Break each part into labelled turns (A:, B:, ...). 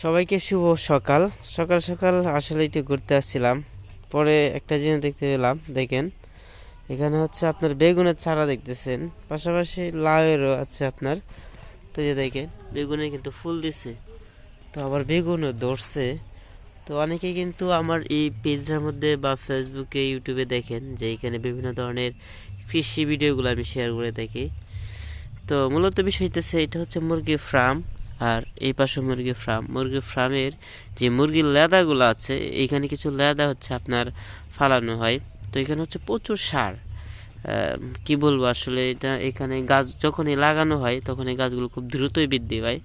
A: সবাইকে শুভ সকাল। সকাল সকাল আসলে একটু ঘুরতে আসছিলাম। পরে একটা জিনিস দেখতে পেলাম, দেখেন। এখানে হচ্ছে আপনার বেগুনের চারা দেখতেছেন। পাশাপাশি লাউয়েরও আছে আপনার। তো যে দেখেন, বেগুনে কিন্তু ফুল দিছে। তো আবার বেগুনও ধরছে। তো অনেকে কিন্তু আমার এই পেজটার মধ্যে বা ফেসবুকে ইউটিউবে দেখেন যে এখানে বিভিন্ন ধরনের কৃষি ভিডিওগুলো আমি শেয়ার করে থাকি। তো মূলত বিষয় হইতেছে, এটা হচ্ছে মুরগি ফার্ম আর এই পাশে মুরগি ফার্ম মুরগি ফার্মের যে মুরগির লেদাগুলো আছে এইখানে কিছু লেদা হচ্ছে আপনার ফালানো হয়। তো এখানে হচ্ছে প্রচুর সার। কি বলব আসলে এটা, এখানে গাছ যখনই লাগানো হয় তখন এই গাছগুলো খুব দ্রুতই বৃদ্ধি পায়।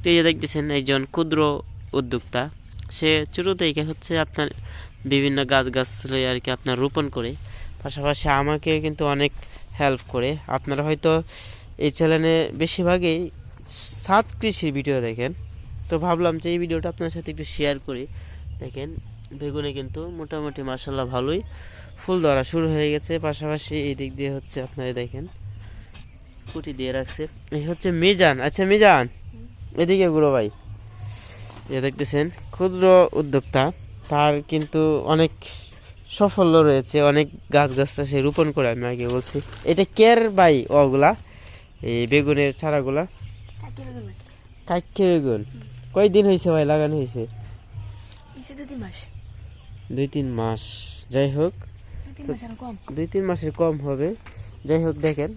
A: তো এই যে দেখতেছেন একজন ক্ষুদ্র উদ্যোক্তা, সে ছোটো থেকে হচ্ছে আপনার বিভিন্ন গাছ গাছলে আর কি আপনার রোপণ করে। পাশাপাশি আমাকে কিন্তু অনেক হেল্প করে। আপনারা হয়তো এই চ্যানেলে বেশিরভাগই সাত কৃষির ভিডিও দেখেন। তো ভাবলাম যে এই ভিডিওটা আপনার সাথে একটু শেয়ার করি। দেখেন, বেগুনে কিন্তু মোটামুটি মাসাল্লাহ ভালোই ফুল ধরা শুরু হয়ে গেছে। পাশাপাশি এই দিক দিয়ে হচ্ছে আপনারা দেখেন, কুটি দিয়ে রাখছে। এই হচ্ছে মিজান। আচ্ছা মিজান, এদিকে গুরু ভাই। এ দেখতেছেন, ক্ষুদ্র উদ্যোক্তা। তার কিন্তু অনেক সাফল্য রয়েছে, অনেক গাছ গাছটা সে রোপণ করে, আমি আগে বলছি। এটা কেয়ার বাই ওগুলা এই বেগুনের চারাগুলা।
B: কাকে বেগুন
A: কয়দিন হয়েছে ভাই? লাগানো হয়েছে
B: ইসে দু তিন মাস।
A: দুই তিন মাস। যাই হোক দুই তিন মাসের কম হবে। যাই হোক দেখেন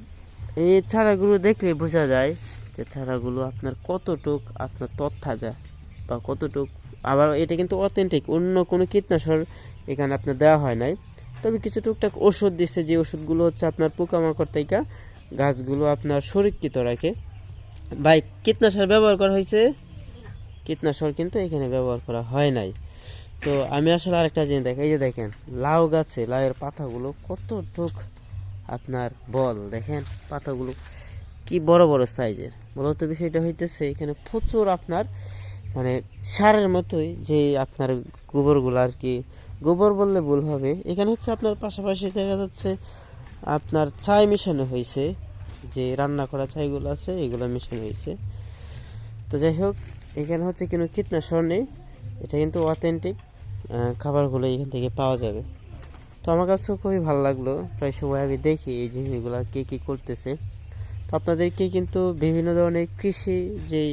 A: এই চারাগুলো দেখলে বোঝা যায় যে চারাগুলো আপনার কতটুক আপনার তথ্যা যায় বা কতটুক। আবার এটা কিন্তু অথেন্টিক অন্য কোনো কীটনাশক এখানে আপনার দেওয়া হয় নাই। তবে কিছু টুকটাক ওষুধ দিচ্ছে যে ওষুধগুলো হচ্ছে আপনার পোকামাকড় থেকে গাছগুলো আপনার সুরক্ষিত রাখে। ভাই, কীটনাশক ব্যবহার করা হয়েছে? কীটনাশক কিন্তু এখানে ব্যবহার করা হয় নাই। তো আমি আসলে আরেকটা জিনিস দেখি এই যে দেখেন, লাউ গাছে, লাউয়ের পাতাগুলো কতটুক আপনার বল? দেখেন, পাতাগুলো কি বড় বড় সাইজের। মূলত বিষয়টা হইতেছে, এখানে প্রচুর আপনার মানে সারের মতোই যে আপনার গোবরগুলো আর কি, গোবর বললে ভুল হবে। এখানে হচ্ছে আপনার পাশাপাশি দেখা যাচ্ছে, আপনার ছাই মিশানো হয়েছে। যে রান্না করা ছাইগুলো আছে, এগুলো মিশানো হয়েছে। তো যাই হোক, এখানে হচ্ছে কোনো কীটনাশক নেই। এটা কিন্তু অথেন্টিক খাবারগুলো এখান থেকে পাওয়া যাবে। তো আমার কাছেও খুবই ভালো লাগল। প্রায় সময় আমি দেখি এই জিনিসগুলো কে কী করতেছে। তো আপনাদেরকে কিন্তু বিভিন্ন ধরনের কৃষি যেই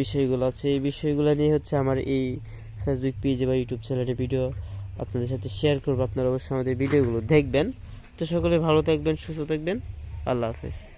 A: বিষয়গুলো আছে, এই বিষয়গুলো নিয়ে হচ্ছে আমার এই ফেসবুক পেজে বা ইউটিউব চ্যানেলে ভিডিও আপনাদের সাথে শেয়ার করব। আপনারা অবশ্যই আমাদের ভিডিওগুলো দেখবেন। তো সকলে ভালো থাকবেন, সুস্থ থাকবেন। আল্লাহ হাফেজ।